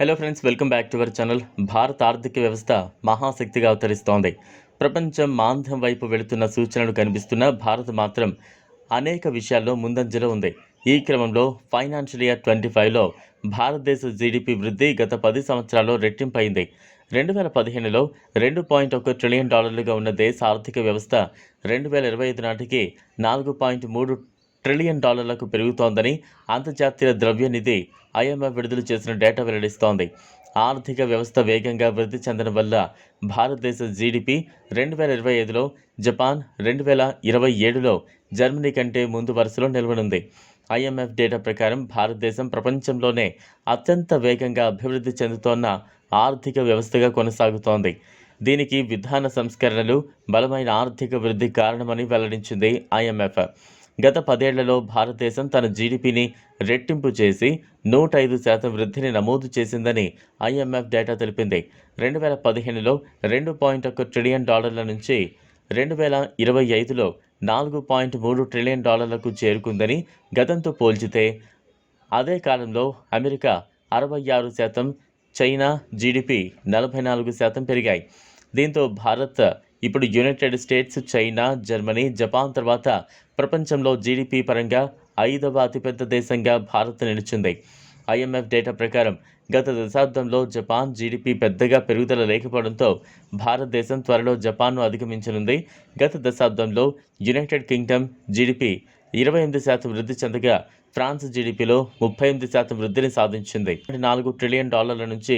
Hello friends welcome back to our channel భారత ఆర్థిక వ్యవస్థ మహాశక్తిగా అవతరిస్తోంది. ప్రపంచం మాంద్యం వైపు వెళుతున్న సూచనలు కనిపిస్తున్న భారత్ మాత్రం అనేక విషయాల్లో ముందంజలో ఉంది. ఈ క్రమంలో ఫైనాన్షియల్ ఇయర్ ట్వంటీ ఫైవ్లో భారతదేశ జీడిపి వృద్ధి గత పది సంవత్సరాల్లో రెట్టింపైంది. రెండు వేల పదిహేనులో రెండు పాయింట్ ఒక ట్రిలియన్ డాలర్లుగా ఉన్న దేశ ఆర్థిక వ్యవస్థ రెండు వేల ఇరవై ఐదు నాటికి నాలుగు పాయింట్ మూడు ట్రిలియన్ డాలర్లకు పెరుగుతోందని అంతర్జాతీయ ద్రవ్యనిధి ఐఎంఎఫ్ విడుదల చేసిన డేటా వెల్లడిస్తోంది. ఆర్థిక వ్యవస్థ వేగంగా వృద్ధి చెందడం వల్ల భారతదేశ జీడిపి రెండు వేల ఇరవై ఐదులో జపాన్ రెండు వేల ఇరవై ఏడులో జర్మనీ కంటే ముందు వరుసలో నిలవనుంది. ఐఎంఎఫ్ డేటా ప్రకారం భారతదేశం ప్రపంచంలోనే అత్యంత వేగంగా అభివృద్ధి చెందుతోన్న ఆర్థిక వ్యవస్థగా కొనసాగుతోంది. దీనికి విధాన సంస్కరణలు బలమైన ఆర్థిక వృద్ధి కారణమని వెల్లడించింది ఐఎంఎఫ్. గత పదేళ్ళలో భారతదేశం తన జీడిపిని రెట్టింపు చేసి నూట ఐదు శాతం వృద్ధిని నమోదు చేసిందని ఐఎంఎఫ్ డేటా తెలిపింది. రెండు వేల పదిహేనులో రెండు పాయింట్ ఒక ట్రిలియన్ డాలర్ల నుంచి రెండు వేల ఇరవై ఐదులో నాలుగు పాయింట్ మూడు ట్రిలియన్ డాలర్లకు చేరుకుందని గతంతో పోల్చితే అదే కాలంలో అమెరికా అరవై ఆరు శాతం చైనా జీడిపి నలభై నాలుగు శాతం పెరిగాయి. దీంతో భారత్ ఇప్పుడు United States China Germany Japan తర్వాత ప్రపంచంలో జీడిపి పరంగా ఐదవ అతిపెద్ద దేశంగా భారత్ నిలిచింది. ఐఎంఎఫ్ డేటా ప్రకారం గత దశాబ్దంలో జపాన్ జీడిపి పెద్దగా పెరుగుదల లేకపోవడంతో భారతదేశం త్వరలో జపాన్ను అధిగమించనుంది. గత దశాబ్దంలో యునైటెడ్ కింగ్డమ్ జీడిపి ఇరవై ఎనిమిది శాతం వృద్ధి చెందగా ఫ్రాన్స్ జీడిపిలో ముప్పై ఎనిమిది శాతం వృద్ధిని సాధించింది. నాలుగు ట్రిలియన్ డాలర్ల నుంచి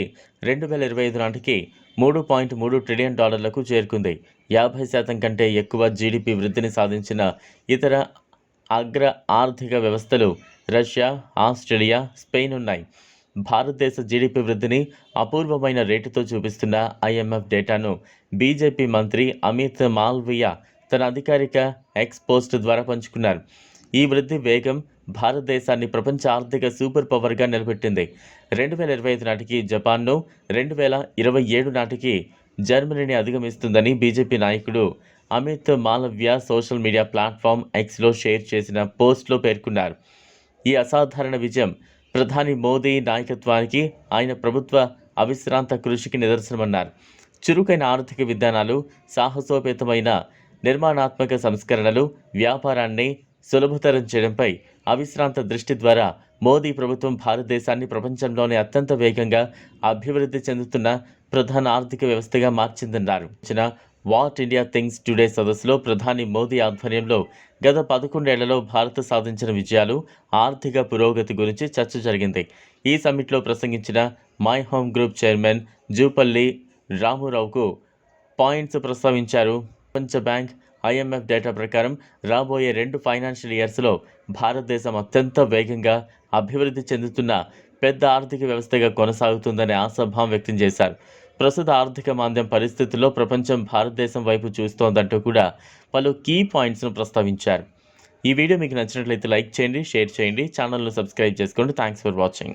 రెండు వేల ఇరవై ఐదు నాటికి మూడు పాయింట్ మూడు ట్రిలియన్ డాలర్లకు చేరుకుంది. యాభై శాతం కంటే ఎక్కువ జీడిపి వృద్ధిని సాధించిన ఇతర అగ్ర ఆర్థిక వ్యవస్థలు రష్యా ఆస్ట్రేలియా స్పెయిన్ ఉన్నాయి. భారతదేశ జీడిపి వృద్ధిని అపూర్వమైన రేటుతో చూపిస్తున్న ఐఎంఎఫ్ డేటాను బీజేపీ మంత్రి అమిత్ మాల్వియా తన అధికారిక ఎక్స్ పోస్ట్ ద్వారా పంచుకున్నారు. ఈ వృద్ధి వేగం భారతదేశాన్ని ప్రపంచ ఆర్థిక సూపర్ పవర్గా నిలబెట్టింది. రెండు వేల ఇరవై ఐదు నాటికి జపాన్ను రెండు వేల ఇరవై ఏడు నాటికి జర్మనీని అధిగమిస్తుందని బీజేపీ నాయకుడు Amit Malviya social media platform ఎక్స్లో షేర్ చేసిన పోస్ట్లో పేర్కొన్నారు. ఈ అసాధారణ విజయం ప్రధాని మోదీ నాయకత్వానికి ఆయన ప్రభుత్వ అవిశ్రాంత కృషికి నిదర్శనమన్నారు. చురుకైన ఆర్థిక విధానాలు సాహసోపేతమైన నిర్మాణాత్మక సంస్కరణలు వ్యాపారాన్ని సులభతరం చేయడంపై అవిశ్రాంత దృష్టి ద్వారా మోదీ ప్రభుత్వం భారతదేశాన్ని ప్రపంచంలోనే అత్యంత వేగంగా అభివృద్ధి చెందుతున్న ప్రధాన ఆర్థిక వ్యవస్థగా మార్చిందన్నారు. వాట్ ఇండియా థింగ్స్ టుడే సదస్సులో ప్రధాని మోదీ ఆధ్వర్యంలో గత పదకొండేళ్ళలో భారత్ సాధించిన విజయాలు ఆర్థిక పురోగతి గురించి చర్చ జరిగింది. ఈ సమ్మిట్లో ప్రసంగించిన my home group chairman Jupally రామురావుకు points ప్రస్తావించారు. ప్రపంచ బ్యాంక్ ఐఎంఎఫ్ డేటా ప్రకారం రాబోయే రెండు ఫైనాన్షియల్ ఇయర్స్లో భారతదేశం అత్యంత వేగంగా అభివృద్ధి చెందుతున్న పెద్ద ఆర్థిక వ్యవస్థగా కొనసాగుతుందనే ఆశాభావం వ్యక్తం చేశారు. ప్రస్తుత ఆర్థిక మాంద్యం పరిస్థితుల్లో ప్రపంచం భారతదేశం వైపు చూస్తోందంటూ కూడా పలు కీ పాయింట్స్ను ప్రస్తావించారు. ఈ వీడియో మీకు నచ్చినట్లయితే లైక్ చేయండి షేర్ చేయండి ఛానల్ను సబ్స్క్రైబ్ చేసుకోండి. Thanks for watching.